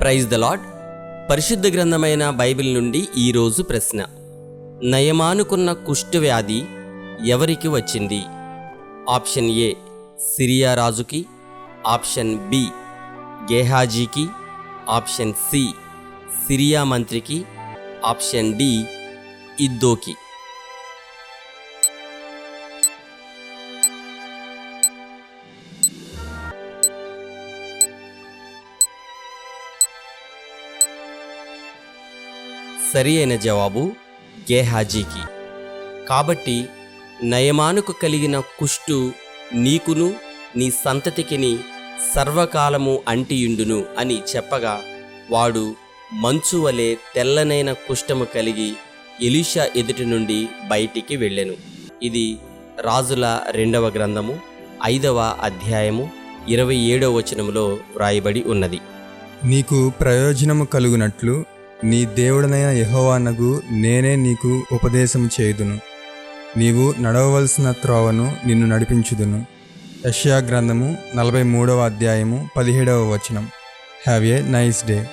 Praise the lord పరిశుద్ధ గ్రంథమైన Bible నుండి ఈరోజు ప్రశ్న. నయమానుకున్న కుష్ఠవ్యాధి ఎవరికి వచ్చింది? ఆప్షన్ ఏ సిరియా రాజుకి. ఆప్షన్ బి గేహాజీకి. ఆప్షన్ సి సిరియా మంత్రికి. ఆప్షన్ డి ఇద్దోకి. సరి అయిన జవాబు గేహాజీకి. కాబట్టి నయమానుకు కలిగిన కుష్టు నీకును నీ సంతతికిని సర్వకాలము అంటియుండును అని చెప్పగా వాడు మంచు వలె తెల్లనైన కుష్టము కలిగి ఎలీషా ఎదుటి నుండి బయటికి వెళ్ళెను. ఇది రాజుల రెండవ గ్రంథము ఐదవ అధ్యాయము ఇరవై ఏడవ వచనములో వ్రాయబడి ఉన్నది. నీకు ప్రయోజనము కలుగునట్లు నీ దేవుడనైన యహోవానగు నేనే నీకు ఉపదేశం చేయుదును. నీవు నడవవలసిన త్రోవను నిన్ను నడిపించుదును. యష్యా గ్రంథము నలభై మూడవ అధ్యాయము పదిహేడవ వచనం. Have a nice day